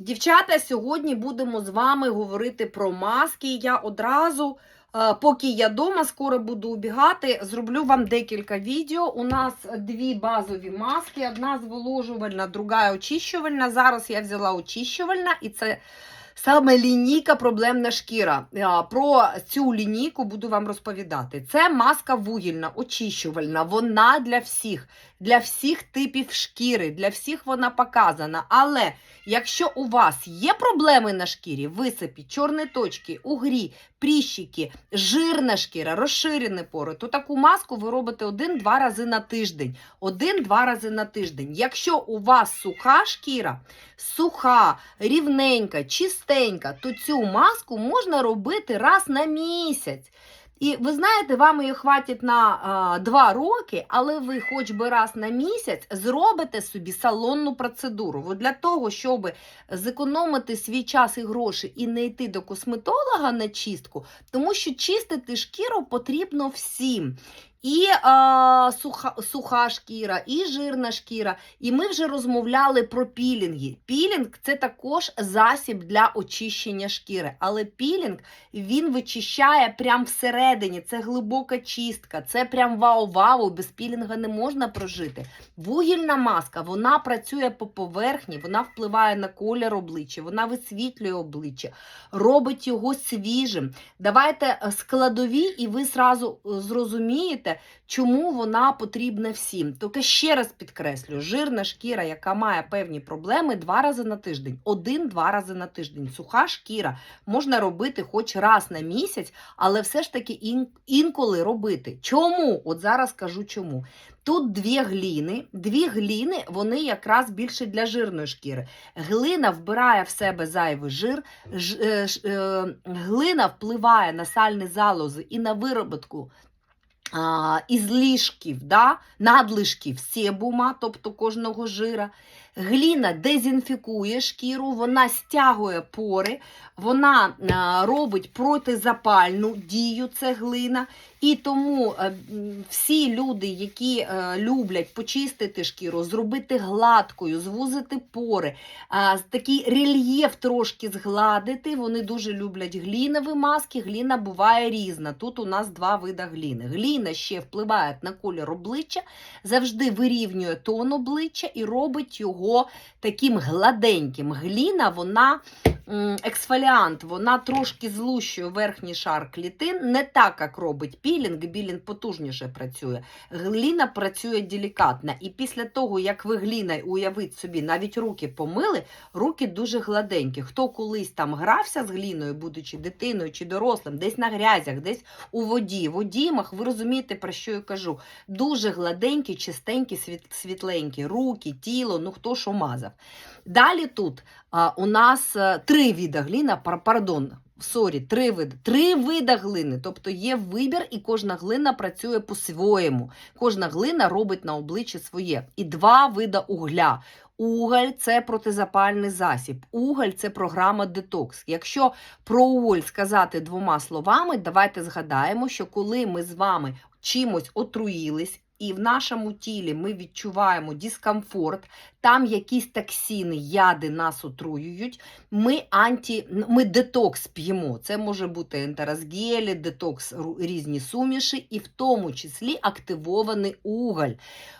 Дівчата, сьогодні будемо з вами говорити про маски. Я одразу, е, поки я дома, скоро буду убігати, зроблю вам декілька відео. У нас дві базові маски: одна зволожувальна, друга очищувальна. Зараз я взяла очищувальна, і це саме лінійка проблемна шкіра. Е, Про цю лінійку буду вам розповідати. Це маска вугільна, очищувальна. Вона для всіх, для всіх типів шкіри, для всіх вона показана. Але Якщо у вас є проблеми на шкірі, висипі, чорні точки, угрі, пріщики, жирна шкіра, розширені пори, то таку маску ви робите один-два рази на тиждень. Один-два рази на тиждень. Якщо у вас суха шкіра, суха, рівненька, чистенька, то цю маску можна робити раз на місяць. І ви знаєте, вам її хватить на а, два роки, але ви хоч би раз на місяць зробите собі салонну процедуру. От для того, щоб зекономити свій час і гроші і не йти до косметолога на чистку, тому що чистити шкіру потрібно всім. І а, суха, суха шкіра, і жирна шкіра. І ми вже розмовляли про пілінги. Пілінг це також засіб для очищення шкіри. Але пілінг він вичищає прямо всередині. Це глибока чистка, це прям вау-вау. Без пілінга не можна прожити. Вугільна маска вона працює по поверхні, вона впливає на колір обличчя, вона висвітлює обличчя, робить його свіжим. Давайте е, складові, і ви зразу е, зрозумієте, чому вона потрібна всім. Тільки ще раз підкреслю: жирна шкіра, яка має певні проблеми, два рази на тиждень, один-два рази на тиждень. Суха шкіра можна робити хоч раз на місяць, але все ж таки ін- інколи робити. Чому? От зараз кажу чому. Тут дві гліни. Дві гліни, вони якраз більше для жирної шкіри. Глина вбирає в себе зайвий жир, ж, е, е, глина впливає на сальні залози і на вироботку а, ізлишків, да? надлишків себума, тобто кожного жира. Гліна дезінфікує шкіру, вона стягує пори, вона робить протизапальну дію, це глина. І тому е, всі люди, які е, люблять почистити шкіру, зробити гладкою, звузити пори, такий рельєф трошки згладити, вони дуже люблять глінові маски. Гліна буває різна. Тут у нас два види гліни. Гліна ще впливає на колір обличчя, завжди вирівнює тон обличчя і робить його таким гладеньким. Гліна, вона ексфоліант, вона трошки злущує верхній шар клітин, не так, як робить пілінг, білінг потужніше працює. Гліна працює делікатно. І після того, як ви гліною уявіть собі, навіть руки помили, руки дуже гладенькі. Хто колись там грався з гліною, будучи дитиною чи дорослим, десь на грязях, десь у воді, в одімах, ви розумієте, про що я кажу. Дуже гладенькі, чистенькі, світ, світленькі, руки, тіло, ну хто що мазав. Далі тут а, у нас а, три види гліна, пар- пардон, сорі, три види. Три види глини. Тобто є вибір, і кожна глина працює по-своєму. Кожна глина робить на обличчі своє. І два види угля. Уголь це протизапальний засіб. Уголь це програма детокс. Якщо про уголь сказати двома словами, давайте згадаємо, що коли ми з вами чимось отруїлись, і в нашому тілі ми відчуваємо дискомфорт, там якісь токсини, яди нас отруюють. Ми анті, ми детокс п'ємо. Це може бути ентерозгелі, детокс різні суміші, і в тому числі активований уголь.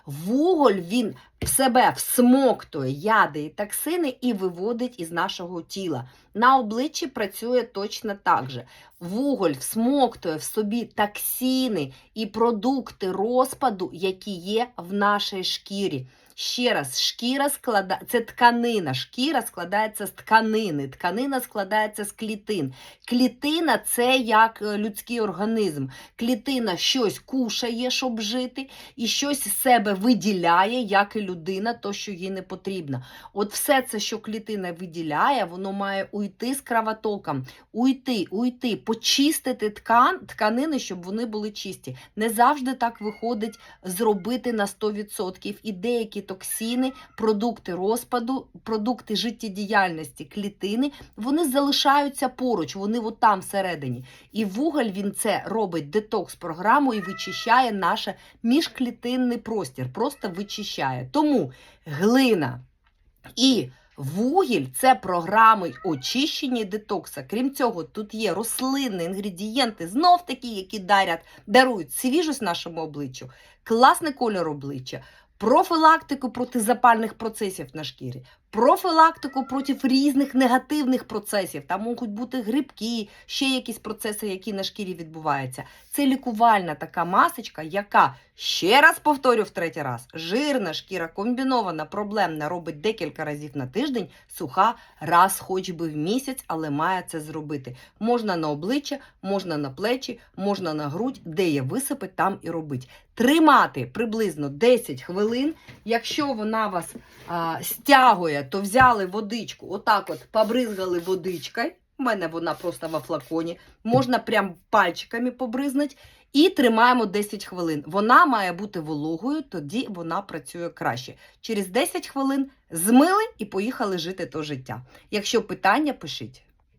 Вуголь він в себе всмоктує яди і токсини і виводить із нашого тіла. На обличчі працює точно так же. Вуголь всмоктує в собі токсини і продукти розпаду, які є в нашій шкірі. Ще раз, шкіра склада... це тканина. Шкіра складається з тканини. Тканина складається з клітин. Клітина це як е, людський організм. Клітина щось кушає, щоб жити, і щось з себе виділяє, як і людина, то, що їй не потрібно. От все це, що клітина виділяє, воно має уйти з кровотоком, уйти, уйти, почистити ткан, тканини, щоб вони були чисті. Не завжди так виходить зробити на 100%. І деякі токсини, продукти розпаду, продукти життєдіяльності клітини, вони залишаються поруч, вони от там всередині. І вуголь він це робить детокс-програму і вичищає наш міжклітинний простір, просто вичищає. Тому глина і Вугіль це програми очищення детокса. Крім цього, тут є рослинні інгредієнти, знов такі, які дарять, дарують свіжость нашому обличчю, класний кольор обличчя, профілактику проти запальних процесів на шкірі, профілактику проти різних негативних процесів. Там можуть бути грибки, ще якісь процеси, які на шкірі відбуваються. Це лікувальна така масочка, яка ще раз повторю в третій раз: жирна шкіра комбінована, проблемна, робить декілька разів на тиждень, суха раз, хоч би в місяць, але має це зробити. Можна на обличчя, можна на плечі, можна на грудь, де є висипи, там і робить. Тримати приблизно 10 хвилин. Якщо вона вас а, стягує, то взяли водичку, отак от побризгали водичкою. У мене вона просто во флаконі. Можна прям пальчиками побризнути. І тримаємо 10 хвилин. Вона має бути вологою, тоді вона працює краще. Через 10 хвилин змили і поїхали жити то життя. Якщо питання, пишіть.